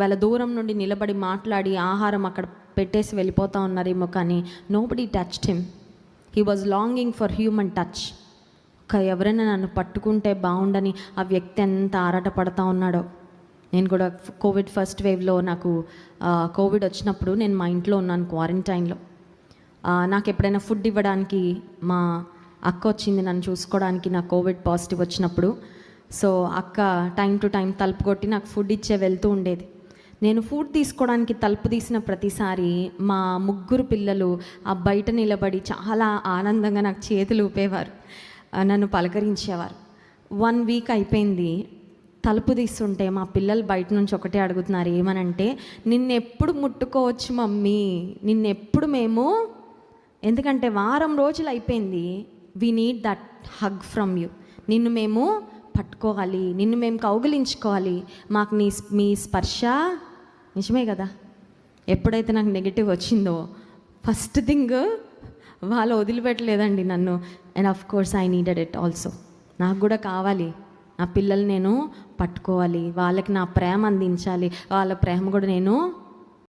వాళ్ళ దూరం నుండి నిలబడి మాట్లాడి ఆహారం అక్కడ పెట్టేసి వెళ్ళిపోతా ఉన్నారేమో కానీ nobody touched him he was longing for human touch ఒక ఎవరైనా నన్ను పట్టుకుంటే బాగుండని ఆ వ్యక్తి ఎంత ఆరాటపడతా ఉన్నాడో. నేను కూడా కోవిడ్ ఫస్ట్ వేవ్లో నాకు కోవిడ్ వచ్చినప్పుడు నేను మా ఇంట్లో ఉన్నాను క్వారంటైన్లో నాకు ఎప్పుడైనా ఫుడ్ ఇవ్వడానికి మా అక్క వచ్చింది నన్ను చూసుకోవడానికి నాకు కోవిడ్ పాజిటివ్ వచ్చినప్పుడు. సో అక్క టైం టు టైం తలుపు కొట్టి నాకు ఫుడ్ ఇచ్చే వెళ్తూ ఉండేది. నేను ఫుడ్ తీసుకోవడానికి తలుపు తీసిన ప్రతిసారి మా ముగ్గురు పిల్లలు ఆ బయట నిలబడి చాలా ఆనందంగా నాకు చేతులు ఊపేవారు. నన్ను పలకరించేవారు. వన్ వీక్ అయిపోయింది. తలుపు తీస్తుంటే మా పిల్లలు బయట నుంచి ఒకటే అడుగుతున్నారు ఏమనంటే నిన్నెప్పుడు ముట్టుకోవచ్చు మమ్మీ? నిన్నెప్పుడు మేము? ఎందుకంటే వారం రోజులు అయిపోయింది. We need that hug from you నిన్ను మేము పట్టుకోవాలి నిన్ను మేము కౌగిలించుకోవాలి. మాకు నీ మీ స్పర్శ నిజమే కదా? ఎప్పుడైతే నాకు నెగిటివ్ వచ్చిందో ఫస్ట్ థింగ్ వాళ్ళు వదిలిపెట్టలేదండి నన్ను. And of course I needed it also నాకు కూడా కావాలి. నా పిల్లలు నేను పట్టుకోవాలి. వాళ్ళకి నా ప్రేమ అందించాలి. వాళ్ళ ప్రేమ కూడా నేను